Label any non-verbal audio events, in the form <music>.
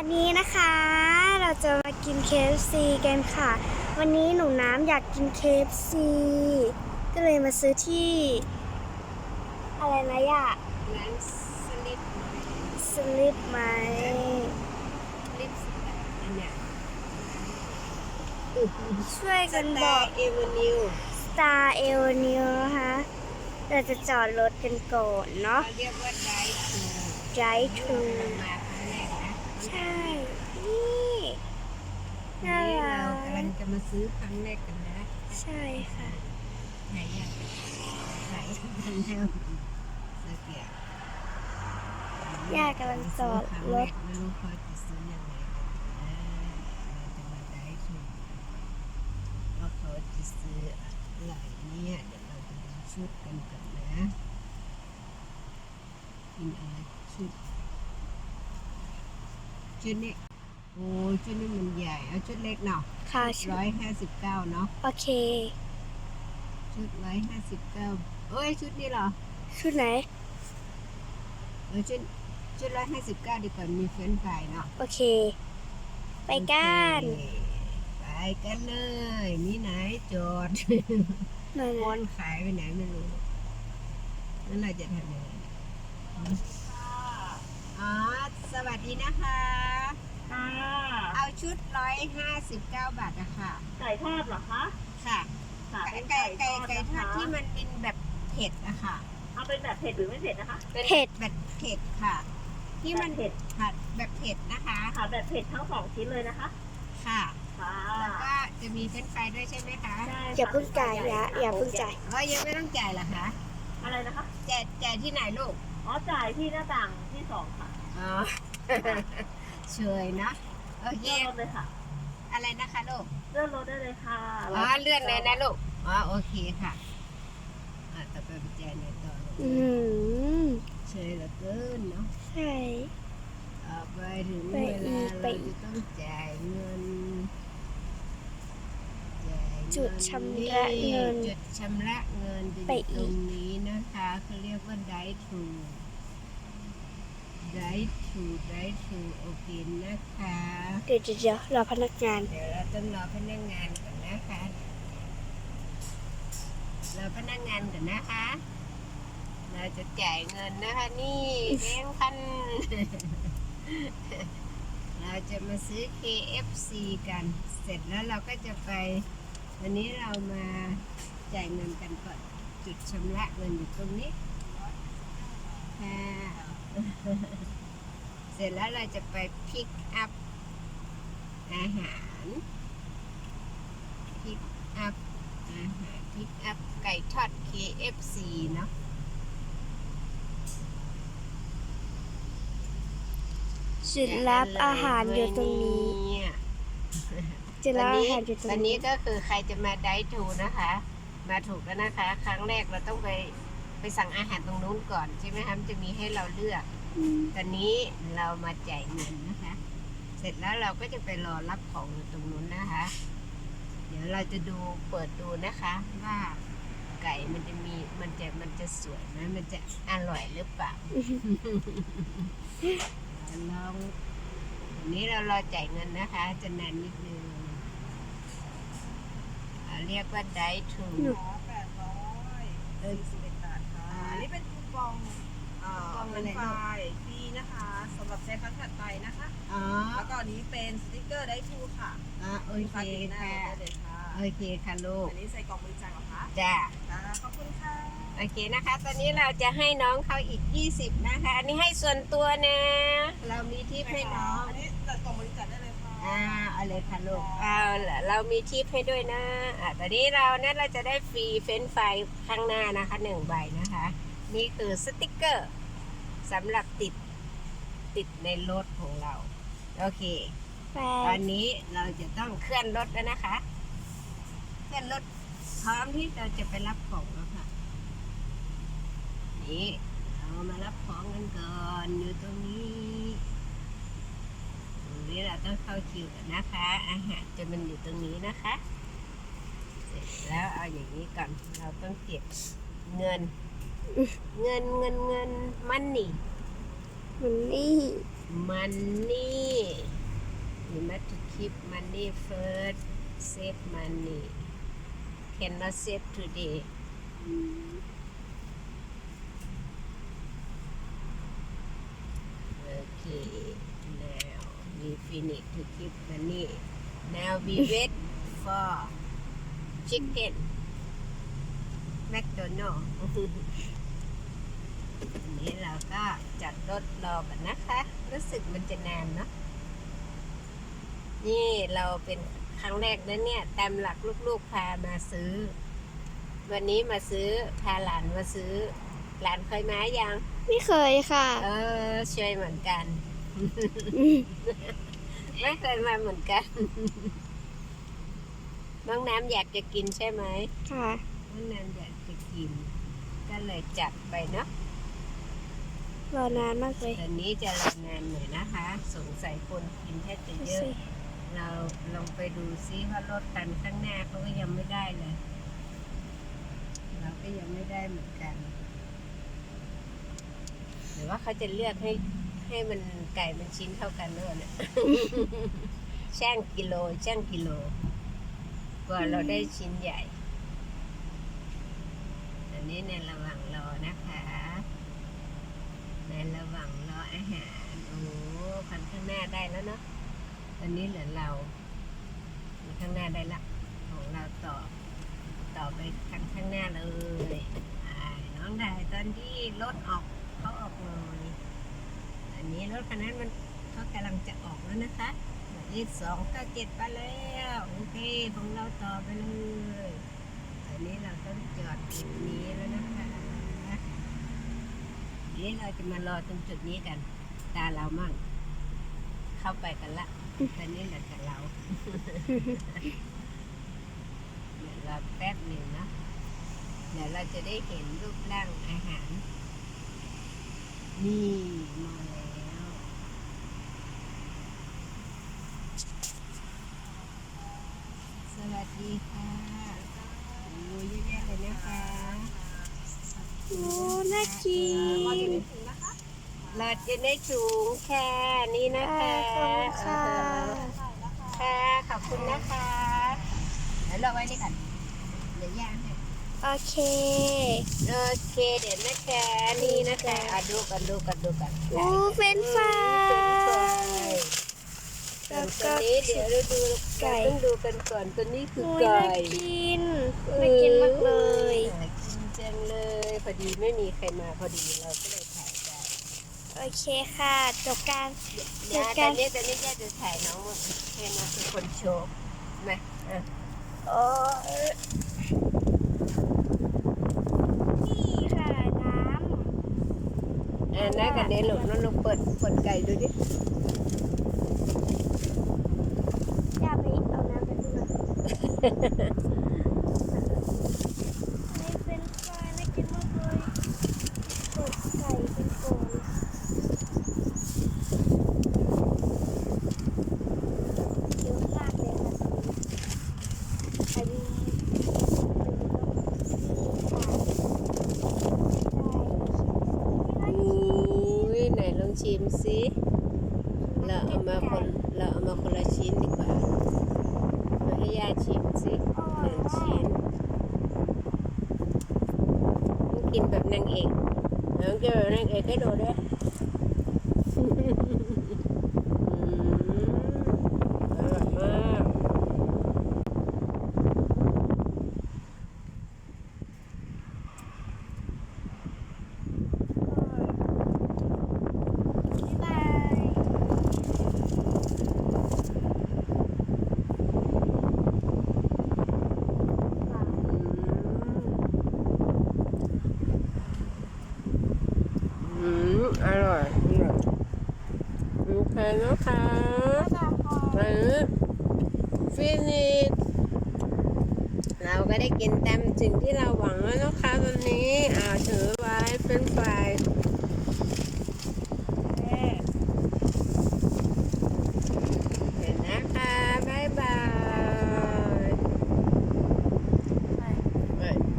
วันนี้นะคะเราจะมากิน KFC กันค่ะ วันนี้หนูน้ำอยากกิน KFC ก็เลยมาซื้อที่ อะไรนะย่าร้านสลิปสลิปไหมสลิปอันเนี้ยช่วยสกันบตาอกร์เอเวนิว Star a v e n u e นะคะเราจะจอดรถกันก่อนเนาะ เขาเรียกว่าไดทู Drive to มาครั้งแรกนะ ใช่ นี่น่านี่รัเรากำลักงจะมาซื้อครั้งแรกกันนะ ใช่ค่ะ ไหนอยากไหนกันเร็วซื้อเกียร์ย่ากำลังจอดรถ ไม่รู้เขาจะซื้อยังไงกันนะเราจะมาไดทูว่าเขาจะซื้ออะไรเนี่ยเดี๋ยวเราไปดูชุดกันก่อนนะกินอะไรชุด ชุดนี้โอ้ยชุดนี้มันใหญ่เอาชุดเล็กเนาะค่ะชุดร้อยห้าสิบเก้าเนาะโอเค ชุดร้อยห้าสิบเก้าเอ้ยชุดนี้เหรอ ชุดไหนเออชุดชุดร้อยห้าสิบเก้าดีกว่ามีเฟรนช์ฟรายเนาะโอเค ไปกันโอเคไปกันเลยนี่ไหนจอดหน่อยวนะอนขายไปไหนไม่รู้นั่นเราจะทำยังไงเนี่ยอ๋อ สวัสดีนะคะ ค่ะเอาชุดร้อยห้าสิบเก้าบาทอะค่ะไก่ทอดเหรอคะ ค่ะค่ะไก่เป็นไก่ไก่ไก่ทอดนะคะที่มันเป็นแบบเผ็ดอะค่ะ เอาเป็นแบบเผ็ดหรือไม่เผ็ดนะคะเป็นเผ็ดแบบเผ็ดค่ะ ที่มันแบบเผ็ดผัดแบบเผ็ดนะคะ ค่ะ แบบเผ็ดทั้งสองชิ้นเลยนะคะ ค่ะค่ะแล้วก็จะมีเฟรนช์ฟรายด้วยใช่ไหมคะได้อย่าเพิ่งจ่ายอย่าอย่าเพิ่งจ่ายเอ้ยยังไม่ต้องจ่ายเหรอคะ อะไรนะคะจ่ายจ่ายที่ไหนลูก อ๋อจ่ายที่หน้าต่างที่สองค่ะ อ๋อเฉยนะ โอเค เลื่อนรถเลยค่ะอะไรนะคะลูก เลื่อนรถได้เลยค่ะอ๋อ เลื่อนเลยนะลูก อ๋อ โอเคค่ะ อะต่อไปไปจ่ายในต่อลูกอืมเฉยเหลือเกินเนาะใช่ ต่อไปถึงไปเวอีลากไปเราอีจะก ต้องจ่ายเงินจ่ายเงินจุดชำระเงิน จุดชำระเงินจะอไปยู่อีกตรงนี้นะคะเขาเรียกว่า die to die to die to โอเคนะคะเดี๋ยวเดี๋ยวเดี๋ยวรอพนักงาน เดี๋ยวเราต้องรอพนักงานก่อนนะคะรอพนักงานก่อนนะคะ เราจะจ่ายเงินนะคะนี่แบงค์พันเราจะมาซื้อ KFC กัน เสร็จแล้วเราก็จะไป วันนี้เรามาจ่ายเงินกันก่อนจุดชำระเงินอยู่ตรงนี้ค่ะเสร็จแล้วเราจะไปพิกอัพอาหารพิกอัพอาหารพิกอัพไก่ทอด KFC เนาะจุดรับอาหารอยู่ตรงนี้เนี่ยจุดรับอาหารอยู่ตรงวันนี้นี้ก็คือใครจะมาได้ถูนะคะ มาถูกแล้วนะคะ ครั้งแรกเราต้องไปไปสั่งอาหารตรงนู้นก่อนใช่ไหมคะมันจะมีให้เราเลือกอืม ตอนนี้เรามาจ่ายเงินนะคะ เสร็จแล้วเราก็จะไปรอรับของอยู่ตรงนู้นนะคะ เดี๋ยวเราจะดูเปิดดูนะคะว่าไก่มันจะมีมันจะมันจะสวยไหมมันจะอร่อยหรือเปล่าลองวันนี้เรารอจ่ายเงินนะคะ จะนานนิดนึงอ่าเรียกว่าได้ทูหนูแปดร้อยสี่สิบเอ็ดบาทค่ะอันนี้เป็นคูปอง เอ่อเป็นไฟล์ฟรีนะคะสำหรับใช้ครั้งถัดไปนะคะ อ๋อแล้วก็อันนี้เป็นสติกเกอร์ได้ทูค่ะอ่าโอเคฝากติดหน้าค่ะ ได้เลยค่ะโอเคค่ะลูก อันนี้ใส่กล่องบริจาคเหรอคะจ้าค่ะขอบคุณค่ะโอเคนะคะ ตอนนี้เราจะให้น้องเขาอีก 20 นะคะ อันนี้ให้ส่วนตัวนะ เรามีทิปให้น้อง อันนี้จัดกล่องบริจาคได้เลยค่ะอ่าเอาเลยค่ะลูก เอาล่ะเรามีทิปให้ด้วยนะอ่าตอนนี้เราเนี่ยเราจะได้ฟรีเฟรนช์ฟรายข้างหน้านะคะหนึ่งใบนะคะ นี่คือสติกเกอร์สำหรับติดติดในรถของเรา โอเคแฟตอนนนี้เราจะต้องเคลื่อนรถแล้วนะคะ เคลื่อนรถพร้อมที่เราจะไปรับของแล้วค่ะ นี่เรามารับของกันก่อนอยู่ตรงนี้ตรงนี้เราต้องเข้าคิวกันนะคะ อาหารจะมันอยู่ตรงนี้นะคะ เสร็จแล้วเอาอย่างนี้ก่อน เราต้องเก็บเงิน เงินเงินเงินมันนี่ มันนี่ มันนี่ you must to keep money first save money cannot save today okay now we finish to keep money now we <laughs> wait for chicken McDonald อันนี้เราก็จัดรถรอกันนะคะ รู้สึกมันจะนานเนาะนี่เราเป็นครั้งแรกนะเนี่ย ตามหลักลูกๆพามาซื้อ วันนี้มาซื้อพาหลานมาซื้อ หลานเคยมายัง ไม่เคยค่ะ เออช่วยเหมือนกัน ไม่เคยมาเหมือนกัน น้องน้ำอยากจะกินใช่ไหมค่ะ น้องน้ำอยากจะกิน ก็เลยจัดไปเนาะรอนานมากเลยตอนนี้จะรอนานหน่อยนะคะ สงสัยคนกินแทบจะเยอะ เราลองไปดูซิว่ารถคันข้างหน้าเขาก็ยังไม่ได้เลย เราก็ยังไม่ได้เหมือนกัน หรือว่าเขาจะเลือกให้ให้มันไก่มันชิ้นเท่ากันด้วยเนี่ยช่างกิโลช่างกิโลกว่าเราได้ชิ้นใหญ่อั นี้ในระหว่างรอนะคะ ในระหว่างรออาหารโอ้คันข้างหน้าได้แล้วเนาะตอนนี้เหลือเราข้างหน้าได้ละของเราต่อต่อไปทางข้างหน้าเลยน้องได้ตอนที่รถออกเขาออกหน่อยอันนี้รถคันนั้นมันเขากำลังจะออกแล้วนะคะยี่สองก้าเจ็ดไปแล้ว โอเค ของเราต่อไปเลยันนี้เราต้องจอดจุดนี้แล้วนะคะนี้เราจะมารอตรงจุดนี้กัน ตาเรามั่ง เข้าไปกันละตอนนี้เหลือแต่เราเดี๋ยวเราแป๊บหนึ่งนะเดี๋ยวเราจะได้เห็นรูปร่างอาหาร นี่มาแล้วสวัสดีค่ะโอ้ยเยอะแยะเลยนะคะ โอ้น่ากินมาจะได้ถึงนะคะเราจะได้ถุงแค่นี้นะคะขอบคุณค่ะค่ะขอบคุณนะคะเดี๋ยวเราไว้นี่ก่อนเดี๋ยวย่างให้โอเค โอเคเดี๋ยวนะคะนี่นะคะอะดูกันดูกันดูกันโอ้เฟรนช์ฟรายส่วนตัวนี้เดี๋ยวเราดูไก่เราต้องดูกันก่อนตัวนี้คือโอ้ยไก่น่ากินน่ากินมากเลยน่ากินจัง เลย พอดีไม่มีใครมาพอดีเราก็เลยถ่ายได้โอเคค่ะจบการ เดี๋ยวเดี๋ยวตกัอนนนี้ตอนนี้ย่าจะถ่ายน้องให้น้องเป็นคนโชว์มาอะโอ้นี่ค่ะน้อ่านะกันเดี๋ยวหลุดน้องลูกเปิดเปิดไก่ดูดิำอย่าไปเอาน้ำไปด้วยนี่เป็นไฟรายน่ากินมากเลยเปิดไก่เป็นโกนเยอะมากเลยค่ะอันนี้อันนี้ อุ้ยไหน ลองชิมสิเราเอามาคนเราเอามาคนละชิ้นดีกว่า มาให้ย่าชิมสิหนึ่งชิ้นต้องกินแบบนางเอกน้องกินแบบนางเอกให้ดูด้วยอืมอร่อยมาก บ๊ายบาย อืมอร่อยอร่อยโอเค นะคะอันนี้ฟินิชเราก็ได้กินตามสิ่งที่เราหวังแล้วนะคะตอนนี้อ่าถือไว้เป็นฝ่า